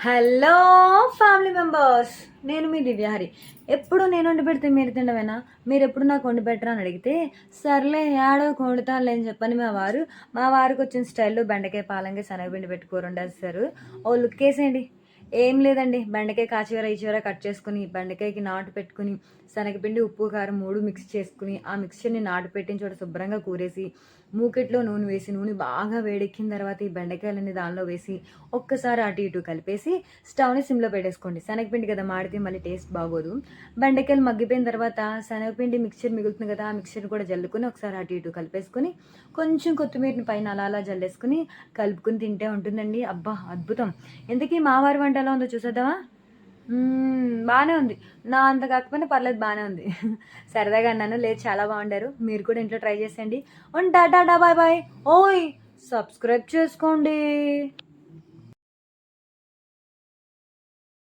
Hello family members నేను మీ దివ్యహరి ఎప్పుడు నేను వండి పెడితే మీరు తినవేనా? మీరు ఎప్పుడు నాకు వండి పెట్టరా అని అడిగితే సర్లే ఏడో వండుతానులే అని చెప్పని మా వారు మా వారికి వచ్చిన స్టైల్లో బెండకాయ పాలంగా శనగపిండి పెట్టుకోరండి కూర సార్ ఓ లుక్ వేసేయండి. ఏం లేదండి. బెండకాయ కాచివర ఈచివర కట్ చేసుకుని బెండకాయకి నాటు పెట్టుకుని శనగపిండి ఉప్పు కారం మూడు మిక్స్ చేసుకుని ఆ మిక్స్చర్ని నాటు పెట్టిన చోట శుభ్రంగా కూరేసి మూకెట్లో నూనె వేసి నూనె బాగా వేడెక్కిన తర్వాత ఈ బెండకాయలన్నీ దానిలో వేసి ఒక్కసారి అటు ఇటు కలిపేసి స్టవ్ని సిమ్లో పెట్టేసుకోండి. శనగపిండి కదా మాడితే మళ్ళీ టేస్ట్ బాగోదు. బెండకాయలు మగ్గిపోయిన తర్వాత శనగపిండి మిక్చర్ మిగులుతుంది కదా ఆ మిక్చర్ కూడా జల్లుకొని ఒకసారి అటు ఇటు కలిపేసుకొని కొంచెం కొత్తిమీరని పైన అలా అలా జల్లేసుకుని కలుపుకుని తింటే ఉంటుందండి. అబ్బా అద్భుతం. ఎందుకీ మా వారి వంట ఎలా ఉందో చూసేద్దామా? బాగానే ఉంది. నా అంత కాకపోయినా పర్లేదు బాగానే ఉంది. సరదాగా అన్నాను లేదు చాలా బాగుండారు. మీరు కూడా ఇంట్లో ట్రై చేసేయండి. ఉంటా టాటా బాయ్ బాయ్. ఓయ్ సబ్స్క్రైబ్ చేసుకోండి.